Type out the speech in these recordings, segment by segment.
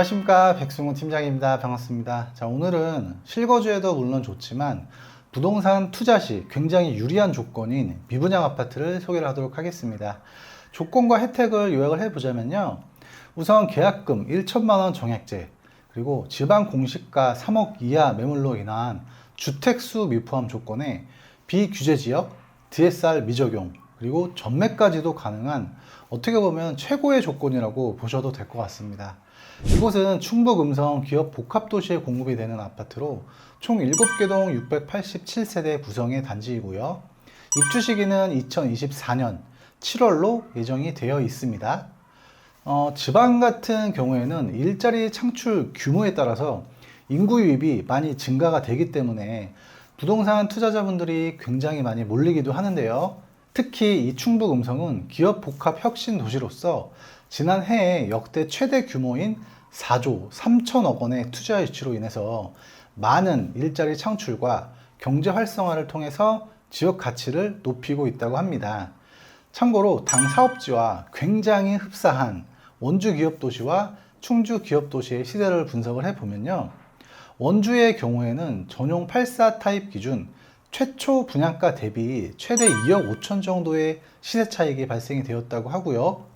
안녕하십니까 백승훈 팀장입니다. 반갑습니다. 자 오늘은 실거주에도 물론 좋지만 부동산 투자 시 굉장히 유리한 조건인 미분양 아파트를 소개를 하도록 하겠습니다. 조건과 혜택을 요약을 해보자면요. 우선 계약금 1천만 원 정액제 그리고 지방 공시가 3억 이하 매물로 인한 주택수 미포함 조건에 비규제 지역, DSR 미적용 그리고 전매까지도 가능한 어떻게 보면 최고의 조건이라고 보셔도 될 것 같습니다. 이곳은 충북 음성 기업 복합도시에 공급이 되는 아파트로 총 7개 동 687세대 구성의 단지이고요. 입주 시기는 2024년 7월로 예정이 되어 있습니다. 어, 지방 같은 경우에는 일자리 창출 규모에 따라서 인구 유입이 많이 증가가 되기 때문에 부동산 투자자분들이 굉장히 많이 몰리기도 하는데요. 특히 이 충북 음성은 기업 복합 혁신 도시로서 지난 해에 역대 최대 규모인 4조 3천억 원의 투자 유치로 인해서 많은 일자리 창출과 경제 활성화를 통해서 지역 가치를 높이고 있다고 합니다. 참고로 당 사업지와 굉장히 흡사한 원주 기업 도시와 충주 기업 도시의 시대를 분석을 해보면요. 원주의 경우에는 전용 84 타입 기준 최초 분양가 대비 최대 2억 5천 정도의 시세 차익이 발생이 되었다고 하고요.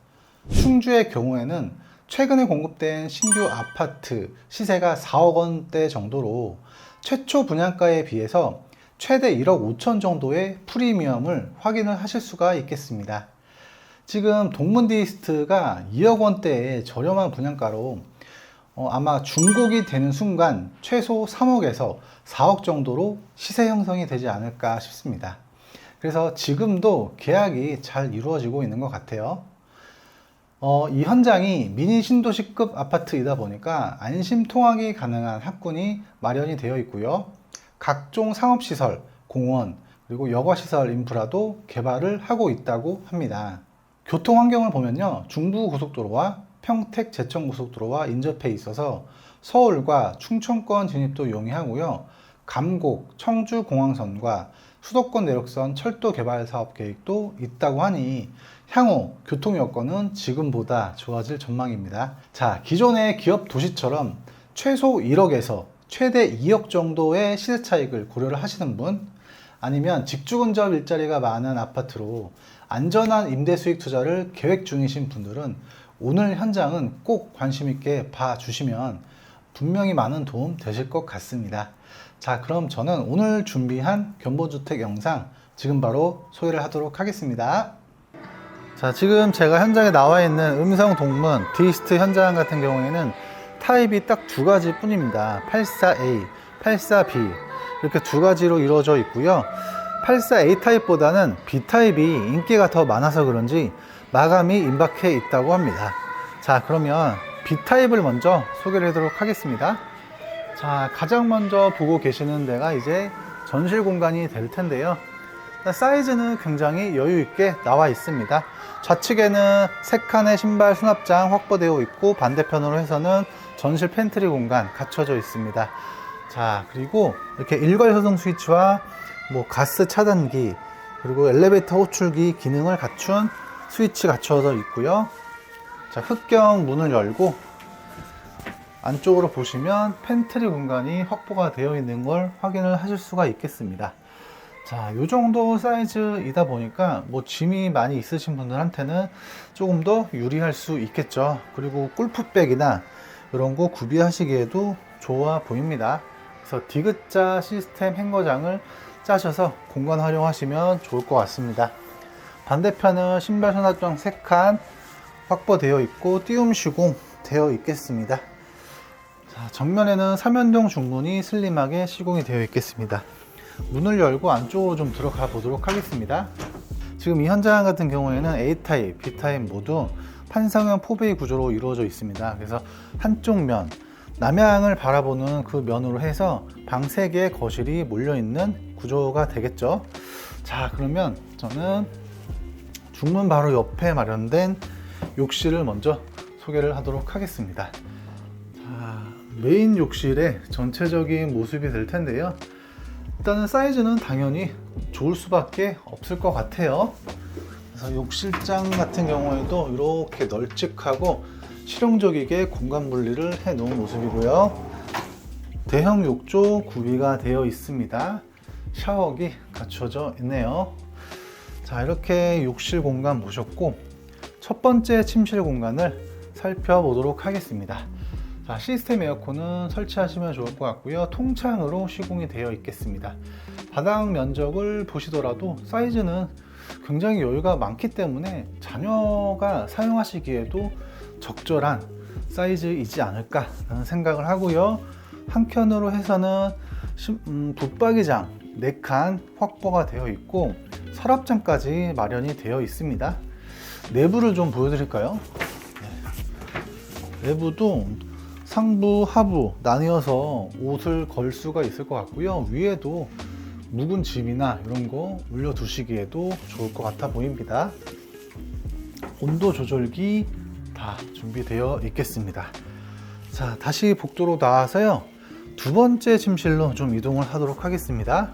충주의 경우에는 최근에 공급된 신규 아파트 시세가 4억 원대 정도로 최초 분양가에 비해서 최대 1억 5천 정도의 프리미엄을 확인을 하실 수가 있겠습니다. 지금 동문디스트가 2억 원대의 저렴한 분양가로 어, 아마 중복이 되는 순간 최소 3억에서 4억 정도로 시세 형성이 되지 않을까 싶습니다. 그래서 지금도 계약이 잘 이루어지고 있는 것 같아요. 어, 이 현장이 미니 신도시급 아파트이다 보니까 안심 통학이 가능한 학군이 마련이 되어 있고요. 각종 상업시설, 공원, 그리고 여가시설 인프라도 개발을 하고 있다고 합니다. 교통 환경을 보면요. 중부고속도로와 평택 제천고속도로와 인접해 있어서 서울과 충청권 진입도 용이하고요. 감곡, 청주공항선과 수도권 내륙선 철도 개발 사업 계획도 있다고 하니 향후 교통 여건은 지금보다 좋아질 전망입니다. 자, 기존의 기업 도시처럼 최소 1억에서 최대 2억 정도의 시세 차익을 고려를 하시는 분, 아니면 직주 근접 일자리가 많은 아파트로 안전한 임대 수익 투자를 계획 중이신 분들은 오늘 현장은 꼭 관심 있게 봐 주시면 분명히 많은 도움 되실 것 같습니다. 자, 그럼 저는 오늘 준비한 견보주택 영상 지금 바로 소개를 하도록 하겠습니다. 자, 지금 제가 현장에 나와 있는 음성 동문 디스트 현장 같은 경우에는 타입이 딱 두 가지 뿐입니다. 84A, 84B 이렇게 두 가지로 이루어져 있고요. 84A 타입보다는 B 타입이 인기가 더 많아서 그런지 마감이 임박해 있다고 합니다. 자, 그러면 B 타입을 먼저 소개를 하도록 하겠습니다. 자, 가장 먼저 보고 계시는 데가 이제 전실 공간이 될 텐데요. 사이즈는 굉장히 여유 있게 나와 있습니다. 좌측에는 세 칸의 신발 수납장 확보되어 있고 반대편으로 해서는 전실 팬트리 공간 갖춰져 있습니다. 자, 그리고 이렇게 일괄 소등 스위치와 뭐 가스 차단기 그리고 엘리베이터 호출기 기능을 갖춘 스위치 갖춰져 있고요. 자, 흑경 문을 열고 안쪽으로 보시면 팬트리 공간이 확보가 되어 있는 걸 확인을 하실 수가 있겠습니다. 자, 이 정도 사이즈이다 보니까 뭐 짐이 많이 있으신 분들한테는 조금 더 유리할 수 있겠죠. 그리고 골프백이나 이런 거 구비하시기에도 좋아 보입니다. 그래서 디귿자 시스템 행거장을 짜셔서 공간 활용하시면 좋을 것 같습니다. 반대편은 신발 수납장 3칸 확보되어 있고 띄움 시공 되어 있겠습니다. 자, 정면에는 삼연동 중문이 슬림하게 시공이 되어 있겠습니다. 문을 열고 안쪽으로 좀 들어가 보도록 하겠습니다. 지금 이 현장 같은 경우에는 A타입, B타입 모두 판상형 포베이 구조로 이루어져 있습니다. 그래서 한쪽 면, 남향을 바라보는 그 면으로 해서 방 3개의 거실이 몰려있는 구조가 되겠죠. 자, 그러면 저는 중문 바로 옆에 마련된 욕실을 먼저 소개를 하도록 하겠습니다. 자, 메인 욕실의 전체적인 모습이 될 텐데요. 일단은 사이즈는 당연히 좋을 수밖에 없을 것 같아요. 그래서 욕실장 같은 경우에도 이렇게 널찍하고 실용적이게 공간 분리를 해 놓은 모습이고요. 대형 욕조 구비가 되어 있습니다. 샤워기 갖춰져 있네요. 자, 이렇게 욕실 공간 보셨고, 첫 번째 침실 공간을 살펴보도록 하겠습니다. 자, 시스템 에어컨은 설치하시면 좋을 것 같고요. 통창으로 시공이 되어 있겠습니다. 바닥 면적을 보시더라도 사이즈는 굉장히 여유가 많기 때문에 자녀가 사용하시기에도 적절한 사이즈이지 않을까라는 생각을 하고요. 한켠으로 해서는 심- 음, 붙박이장 4칸 확보가 되어 있고 서랍장까지 마련이 되어 있습니다. 내부를 좀 보여드릴까요? 네. 내부도 상부, 하부 나뉘어서 옷을 걸 수가 있을 것 같고요. 위에도 묵은 짐이나 이런 거 올려두시기에도 좋을 것 같아 보입니다. 온도 조절기 다 준비되어 있겠습니다. 자, 다시 복도로 나와서요. 두 번째 침실로 좀 이동을 하도록 하겠습니다.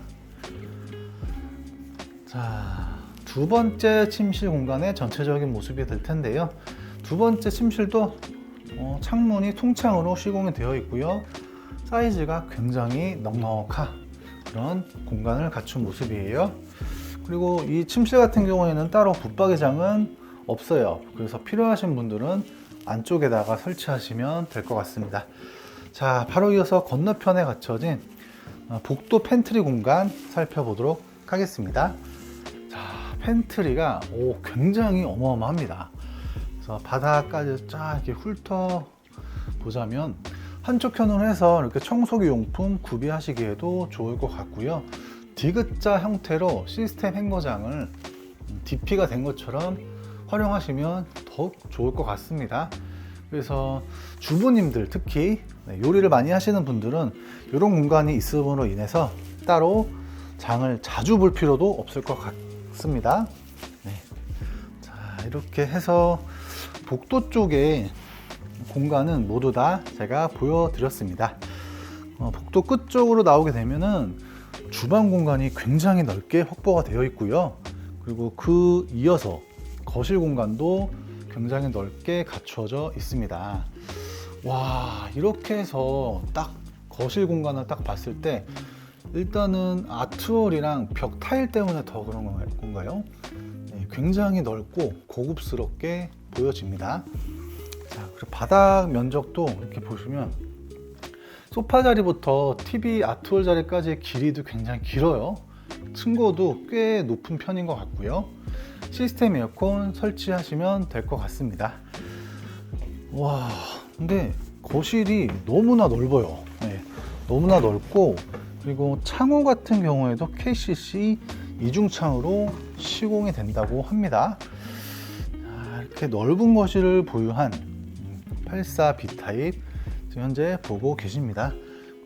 자, 두 번째 침실 공간의 전체적인 모습이 될 텐데요. 두 번째 침실도 어, 창문이 통창으로 시공이 되어 있고요. 사이즈가 굉장히 넉넉한 그런 공간을 갖춘 모습이에요. 그리고 이 침실 같은 경우에는 따로 붙박이장은 없어요. 그래서 필요하신 분들은 안쪽에다가 설치하시면 될 것 같습니다. 자, 바로 이어서 건너편에 갖춰진 어, 복도 팬트리 공간 살펴보도록 하겠습니다. 자, 팬트리가 오, 굉장히 어마어마합니다. 그래서 바닥까지 쫙 이렇게 훑어 보자면 한쪽 편으로 해서 이렇게 청소기 용품 구비하시기에도 좋을 것 같고요. 디귿자 형태로 시스템 행거장을 DP가 된 것처럼 활용하시면 더욱 좋을 것 같습니다. 그래서 주부님들 특히 네, 요리를 많이 하시는 분들은 이런 공간이 있음으로 인해서 따로 장을 자주 볼 필요도 없을 것 같습니다. 네. 자, 이렇게 해서 복도 쪽에 공간은 모두 다 제가 보여드렸습니다. 어, 복도 끝 쪽으로 나오게 되면은 주방 공간이 굉장히 넓게 확보가 되어 있고요. 그리고 그 이어서 거실 공간도 굉장히 넓게 갖춰져 있습니다. 와, 이렇게 해서 딱 거실 공간을 딱 봤을 때 일단은 아트월이랑 벽 타일 때문에 더 그런 건가요? 네, 굉장히 넓고 고급스럽게 보여집니다. 자, 그리고 바닥 면적도 이렇게 보시면 소파 자리부터 TV 아트월 자리까지 길이도 굉장히 길어요. 층고도 꽤 높은 편인 것 같고요. 시스템 에어컨 설치하시면 될 것 같습니다. 와, 근데 거실이 너무나 넓어요. 네, 너무나 넓고 그리고 창호 같은 경우에도 KCC 이중창으로 시공이 된다고 합니다. 자, 이렇게 넓은 거실을 보유한 84 B타입 지금 현재 보고 계십니다.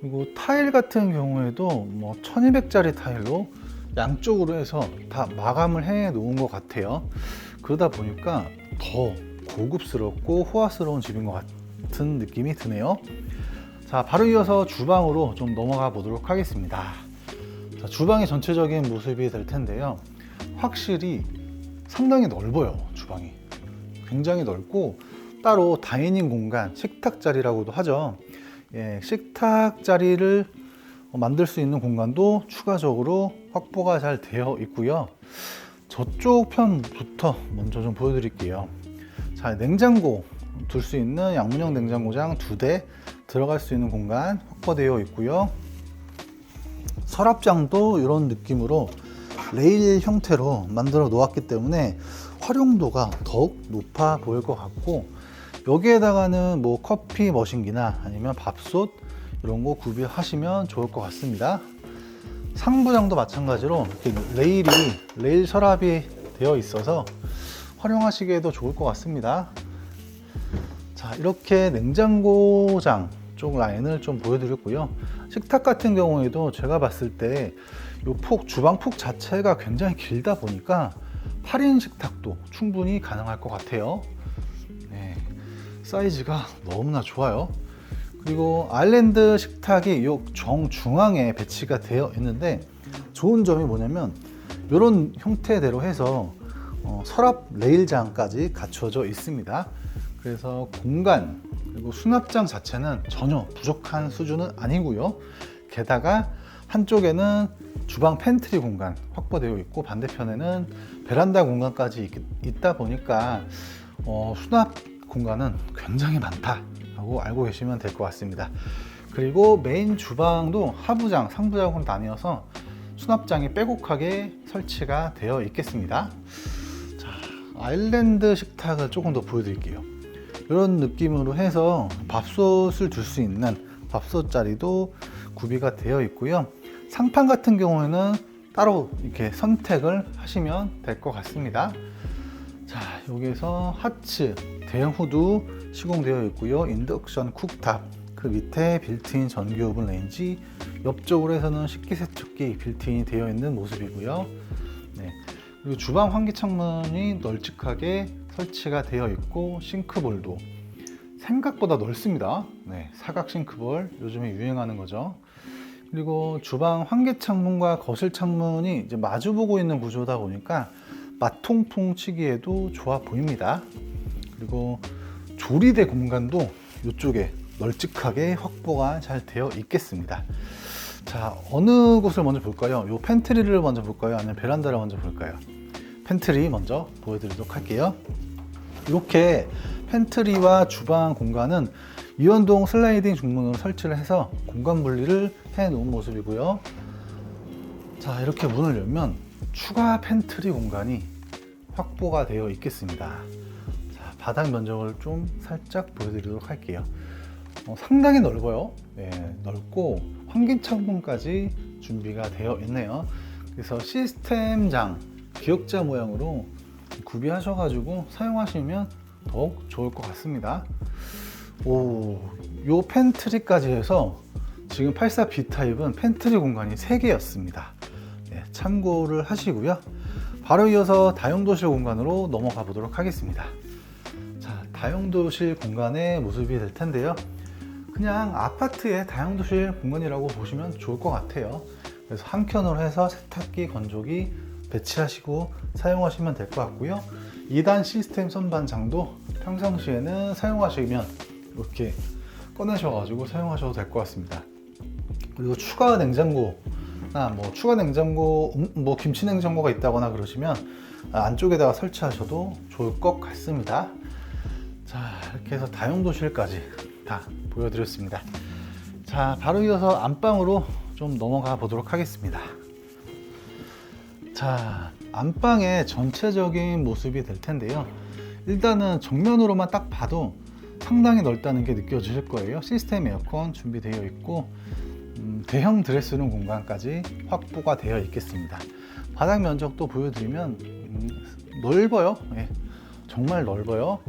그리고 타일 같은 경우에도 뭐 1200짜리 타일로 양쪽으로 해서 다 마감을 해 놓은 것 같아요. 그러다 보니까 더 고급스럽고 호화스러운 집인 것 같은 느낌이 드네요. 자, 바로 이어서 주방으로 좀 넘어가 보도록 하겠습니다. 자, 주방의 전체적인 모습이 될 텐데요. 확실히 상당히 넓어요, 주방이. 굉장히 넓고 따로 다이닝 공간, 식탁 자리라고도 하죠. 예, 식탁 자리를 만들 수 있는 공간도 추가적으로 확보가 잘 되어 있고요. 저쪽 편부터 먼저 좀 보여드릴게요. 자, 냉장고 둘 수 있는 양문형 냉장고장 두 대 들어갈 수 있는 공간 확보되어 있고요. 서랍장도 이런 느낌으로 레일 형태로 만들어 놓았기 때문에 활용도가 더욱 높아 보일 것 같고 여기에다가는 뭐 커피 머신기나 아니면 밥솥 이런 거 구비하시면 좋을 것 같습니다. 상부장도 마찬가지로 레일이 레일 서랍이 되어 있어서 활용하시기에도 좋을 것 같습니다. 자 이렇게 냉장고장 쪽 라인을 좀 보여드렸고요. 식탁 같은 경우에도 제가 봤을 때 이 폭 주방 폭 자체가 굉장히 길다 보니까 8인 식탁도 충분히 가능할 것 같아요. 네, 사이즈가 너무나 좋아요. 그리고 아일랜드 식탁이 요 정중앙에 배치가 되어 있는데 좋은 점이 뭐냐면 이런 형태대로 해서 어, 서랍 레일장까지 갖춰져 있습니다. 그래서 공간 그리고 수납장 자체는 전혀 부족한 수준은 아니고요. 게다가 한쪽에는 주방 팬트리 공간 확보되어 있고 반대편에는 베란다 공간까지 있, 다 보니까 어, 수납 공간은 굉장히 많다라고 알고 계시면 될 것 같습니다. 그리고 메인 주방도 하부장, 상부장으로 나뉘어서 수납장이 빼곡하게 설치가 되어 있겠습니다. 자, 아일랜드 식탁을 조금 더 보여드릴게요. 이런 느낌으로 해서 밥솥을 둘 수 있는 밥솥 자리도 구비가 되어 있고요. 상판 같은 경우에는 따로 이렇게 선택을 하시면 될 것 같습니다. 자, 여기에서 하츠, 대형 후드 시공되어 있고요. 인덕션 쿡탑, 그 밑에 빌트인 전기 오븐 레인지, 옆쪽으로 해서는 식기세척기 빌트인이 되어 있는 모습이고요. 네. 그리고 주방 환기 창문이 널찍하게 설치가 되어 있고 싱크볼도 생각보다 넓습니다. 네, 사각 싱크볼 요즘에 유행하는 거죠. 그리고 주방 환기 창문과 거실 창문이 이제 마주보고 있는 구조다 보니까 마통풍 치기에도 좋아 보입니다. 그리고 조리대 공간도 이쪽에 널찍하게 확보가 잘 되어 있겠습니다. 자, 어느 곳을 먼저 볼까요? 이 팬트리를 먼저 볼까요? 아니면 베란다를 먼저 볼까요? 팬트리 먼저 보여드리도록 할게요. 이렇게 팬트리와 주방 공간은 이연동 슬라이딩 중문으로 설치를 해서 공간 분리를 해 놓은 모습이고요. 자, 이렇게 문을 열면 추가 팬트리 공간이 확보가 되어 있겠습니다. 자, 바닥 면적을 좀 살짝 보여드리도록 할게요. 어, 상당히 넓어요. 네, 넓고 환기 창문까지 준비가 되어 있네요. 그래서 시스템장 기역자 모양으로 구비하셔가지고 사용하시면 더욱 좋을 것 같습니다. 오, 요 팬트리까지 해서 지금 84B 타입은 팬트리 공간이 3개였습니다. 네, 참고를 하시고요. 바로 이어서 다용도실 공간으로 넘어가 보도록 하겠습니다. 자, 다용도실 공간의 모습이 될 텐데요. 그냥 아파트의 다용도실 공간이라고 보시면 좋을 것 같아요. 그래서 한 켠으로 해서 세탁기, 건조기 배치하시고 사용하시면 될 것 같고요. 2단 시스템 선반장도 평상시에는 사용하시면 이렇게 꺼내셔가지고 사용하셔도 될 것 같습니다. 그리고 추가 냉장고나 뭐 추가 냉장고, 음, 뭐 김치 냉장고가 있다거나 그러시면 안쪽에다가 설치하셔도 좋을 것 같습니다. 자, 이렇게 해서 다용도실까지 다 보여드렸습니다. 자, 바로 이어서 안방으로 좀 넘어가 보도록 하겠습니다. 자, 안방의 전체적인 모습이 될 텐데요. 일단은 정면으로만 딱 봐도 상당히 넓다는 게 느껴지실 거예요. 시스템 에어컨 준비되어 있고 음, 대형 드레스룸 공간까지 확보가 되어 있겠습니다. 바닥 면적도 보여드리면 음, 넓어요. 예, 정말 넓어요.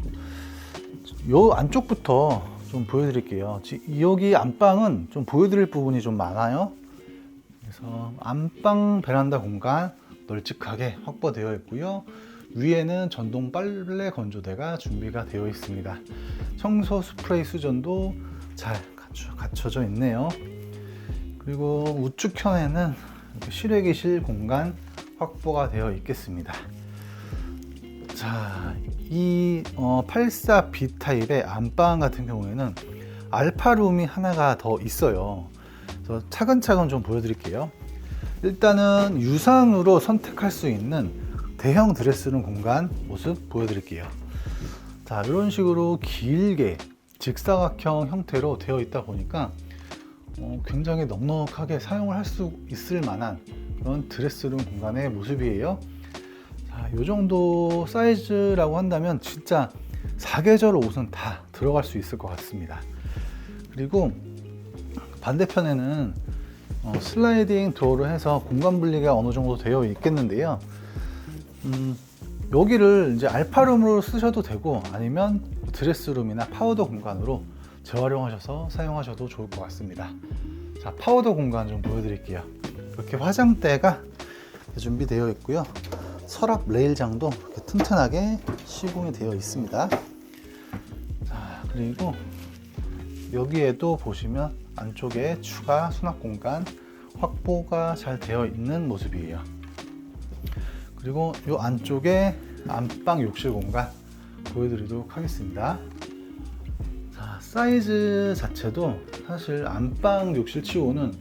요 안쪽부터 좀 보여드릴게요. 지- 여기 안방은 좀 보여드릴 부분이 좀 많아요. 그래서 안방 베란다 공간 널찍하게 확보되어 있고요. 위에는 전동 빨래 건조대가 준비가 되어 있습니다. 청소 스프레이 수전도 잘 갖춰, 갖춰 져 있네요. 그리고 우측편에는 실외기실 공간 확보가 되어 있겠습니다. 자, 이 어, 84B 타입의 안방 같은 경우에는 알파룸이 하나가 더 있어요. 차근차근 좀 보여드릴게요. 일단은 유상으로 선택할 수 있는 대형 드레스룸 공간 모습 보여드릴게요. 자, 이런 식으로 길게 직사각형 형태로 되어 있다 보니까 어, 굉장히 넉넉하게 사용을 할 수 있을 만한 그런 드레스룸 공간의 모습이에요. 자, 이 정도 사이즈라고 한다면 진짜 사계절 옷은 다 들어갈 수 있을 것 같습니다. 그리고 반대편에는 어, 슬라이딩 도어로 해서 공간 분리가 어느 정도 되어 있겠는데요. 음, 여기를 이제 알파룸으로 쓰셔도 되고 아니면 드레스룸이나 파우더 공간으로 재활용하셔서 사용하셔도 좋을 것 같습니다. 자, 파우더 공간 좀 보여드릴게요. 이렇게 화장대가 준비되어 있고요. 서랍 레일장도 이렇게 튼튼하게 시공이 되어 있습니다. 자, 그리고 여기에도 보시면 안쪽에 추가 수납 공간 확보가 잘 되어 있는 모습이에요. 그리고 이 안쪽에 안방 욕실 공간 보여드리도록 하겠습니다. 사이즈 자체도 사실 안방 욕실 치고는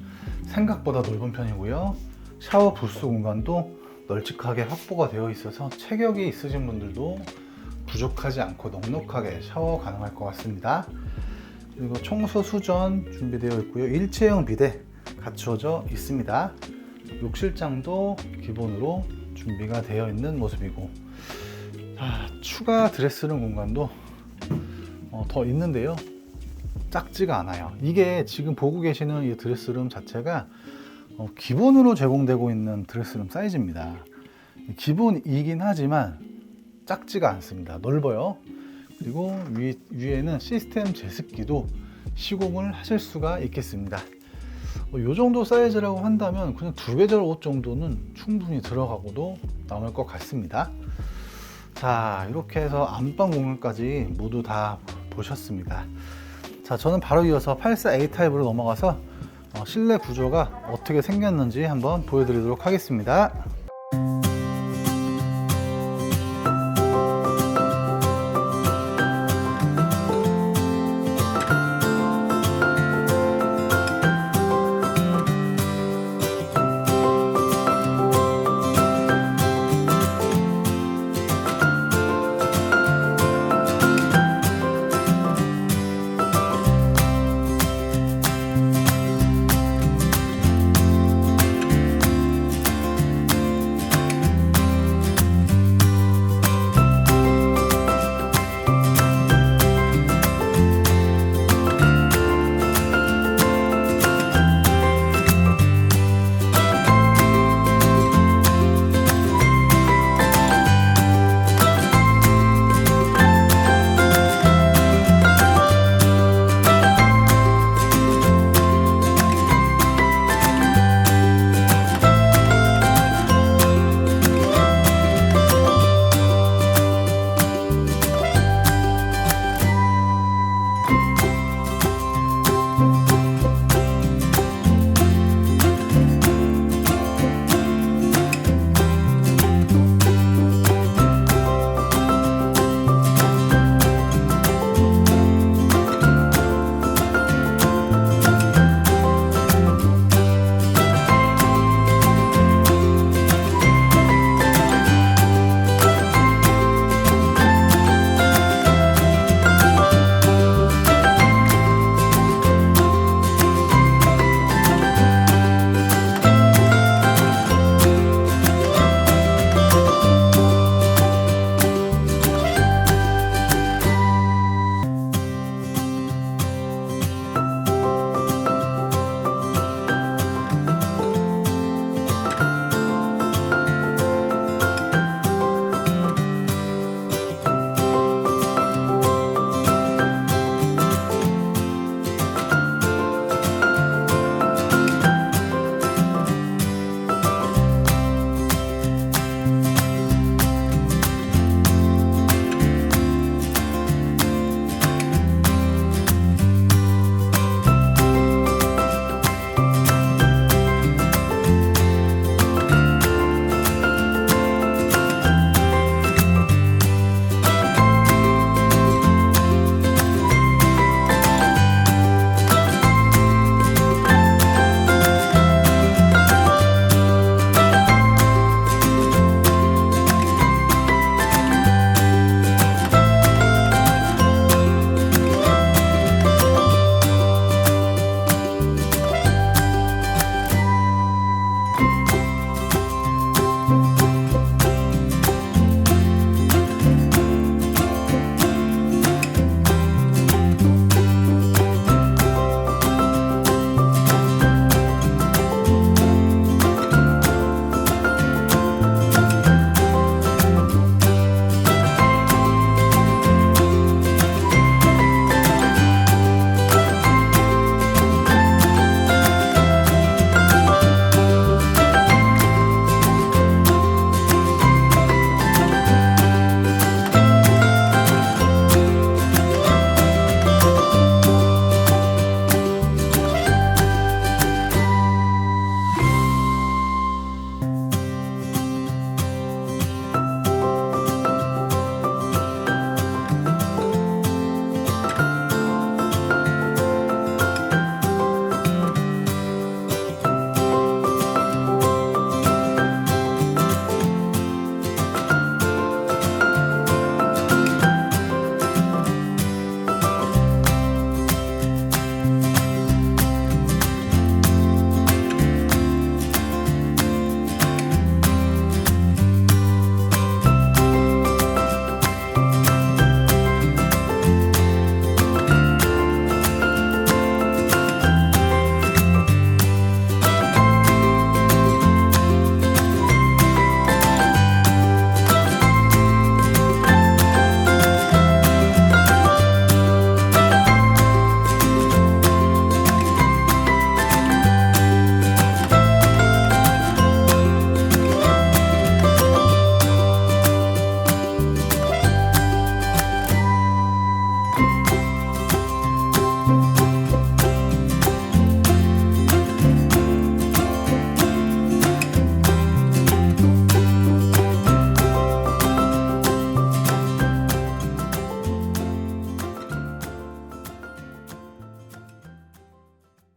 생각보다 넓은 편이고요. 샤워 부스 공간도 널찍하게 확보가 되어 있어서 체격이 있으신 분들도 부족하지 않고 넉넉하게 샤워 가능할 것 같습니다. 그리고 청소 수전 준비되어 있고요. 일체형 비대 갖추어져 있습니다. 욕실장도 기본으로 준비가 되어 있는 모습이고 아, 추가 드레스룸 공간도 어, 더 있는데요. 작지가 않아요. 이게 지금 보고 계시는 이 드레스룸 자체가 어, 기본으로 제공되고 있는 드레스룸 사이즈입니다. 기본이긴 하지만 작지가 않습니다. 넓어요. 그리고 위, 위에는 시스템 제습기도 시공을 하실 수가 있겠습니다. 어, 이 정도 사이즈라고 한다면 그냥 두 계절 옷 정도는 충분히 들어가고도 남을 것 같습니다. 자, 이렇게 해서 안방 공간까지 모두 다 보셨습니다. 자, 저는 바로 이어서 84A 타입으로 넘어가서 어, 실내 구조가 어떻게 생겼는지 한번 보여드리도록 하겠습니다.